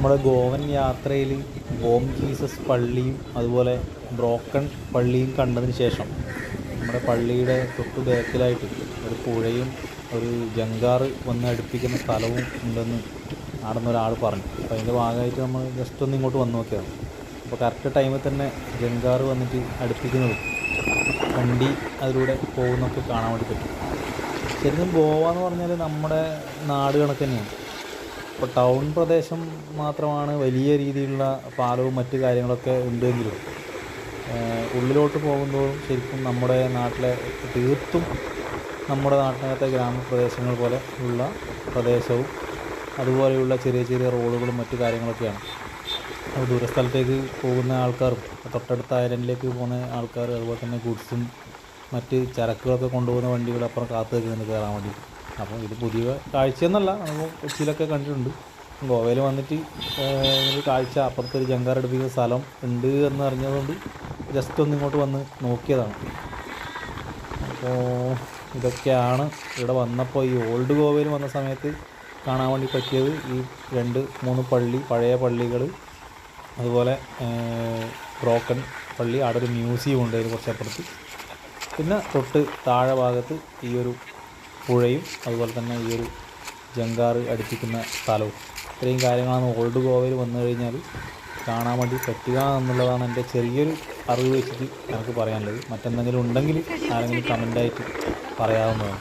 നമ്മുടെ ഗോവൻ യാത്രയിൽ ബോം ജീസസ് പള്ളിയും അതുപോലെ ബ്രോക്കൺ പള്ളിയും കണ്ടതിന് ശേഷം നമ്മുടെ പള്ളിയുടെ തൊട്ട് ബാക്കിലായിട്ട് ഒരു പുഴയും ഒരു ജങ്കാറ് വന്ന് അടുപ്പിക്കുന്ന സ്ഥലവും ഉണ്ടെന്ന് അവിടെ ഒരാൾ പറഞ്ഞു. അപ്പോൾ അതിന്റെ ഭാഗമായിട്ട് നമ്മൾ ജസ്റ്റ് ഒന്ന് ഇങ്ങോട്ട് വന്ന് നോക്കിയതാണ് അപ്പോൾ കറക്റ്റ് ടൈമിൽ തന്നെ ജങ്കാറ് വന്നിട്ട് അടുപ്പിക്കുന്നത് വണ്ടി അതിലൂടെ പോകുന്നൊക്കെ കാണാൻ വേണ്ടി പറ്റും. ശരിക്കും ഗോവ എന്ന് പറഞ്ഞാൽ നമ്മുടെ നാട് കണക്ക് തന്നെയാണ്. ഇപ്പോൾ ടൗൺ പ്രദേശം മാത്രമാണ് വലിയ രീതിയിലുള്ള പാലവും മറ്റു കാര്യങ്ങളൊക്കെ ഉണ്ടെങ്കിലും ഉള്ളിലോട്ട് പോകുമ്പോഴും ശരിക്കും നമ്മുടെ നാട്ടിലെ തീർത്തും നമ്മുടെ നാട്ടിനകത്തെ ഗ്രാമപ്രദേശങ്ങൾ പോലെ ഉള്ള പ്രദേശവും അതുപോലെയുള്ള ചെറിയ ചെറിയ റോഡുകളും മറ്റു കാര്യങ്ങളൊക്കെയാണ്. അപ്പോൾ ദൂരസ്ഥലത്തേക്ക് പോകുന്ന ആൾക്കാരും തൊട്ടടുത്ത ഐലൻഡിലേക്ക് പോകുന്ന ആൾക്കാർ അതുപോലെ തന്നെ ഗുഡ്സും മറ്റ് ചരക്കുകളൊക്കെ കൊണ്ടുപോകുന്ന വണ്ടികൾ അപ്പുറം കാത്തു നിൽക്കുന്നുണ്ട് കയറാൻ വേണ്ടിയിട്ട്. അപ്പോൾ ഇത് പുതിയ കാഴ്ച എന്നല്ല നമ്മൾ കൊച്ചിയിലൊക്കെ കണ്ടിട്ടുണ്ട്. ഗോവയിൽ വന്നിട്ട് ഒരു കാഴ്ച അപ്പുറത്തൊരു ജങ്കാർ എടുപ്പിക്കുന്ന സ്ഥലം ഉണ്ട് എന്ന് അറിഞ്ഞതുകൊണ്ട് ജസ്റ്റ് ഒന്ന് ഇങ്ങോട്ട് വന്ന് നോക്കിയതാണ്. അപ്പോൾ ഇതൊക്കെയാണ് ഇവിടെ വന്നപ്പോൾ ഈ ഓൾഡ് ഗോവയിൽ വന്ന സമയത്ത് കാണാൻ വേണ്ടി പറ്റിയത്. ഈ രണ്ട് മൂന്ന് പള്ളി പഴയ പള്ളികൾ അതുപോലെ ബ്രോക്കൺ പള്ളി. അവിടെ ഒരു മ്യൂസിയം ഉണ്ട് അതിന് കുറച്ചപ്പുറത്ത്. പിന്നെ തൊട്ട് താഴെ ഭാഗത്ത് ഈ ഒരു പുഴയും അതുപോലെ തന്നെ ഈ ഒരു ജങ്കാറ് അടുപ്പിക്കുന്ന സ്ഥലവും. ഇത്രയും കാര്യങ്ങളാണ് ഓൾഡ് ഗോവയിൽ വന്നു കഴിഞ്ഞാൽ കാണാൻ വേണ്ടി പറ്റുക എന്നുള്ളതാണ് എന്റെ ചെറിയൊരു അറിവ് വെച്ചിട്ട് എനിക്ക് പറയാനുള്ളത്. മറ്റെന്തെങ്കിലും ഉണ്ടെങ്കിൽ ആരെങ്കിലും കമന്റായിട്ട് പറയാവുന്നതാണ്.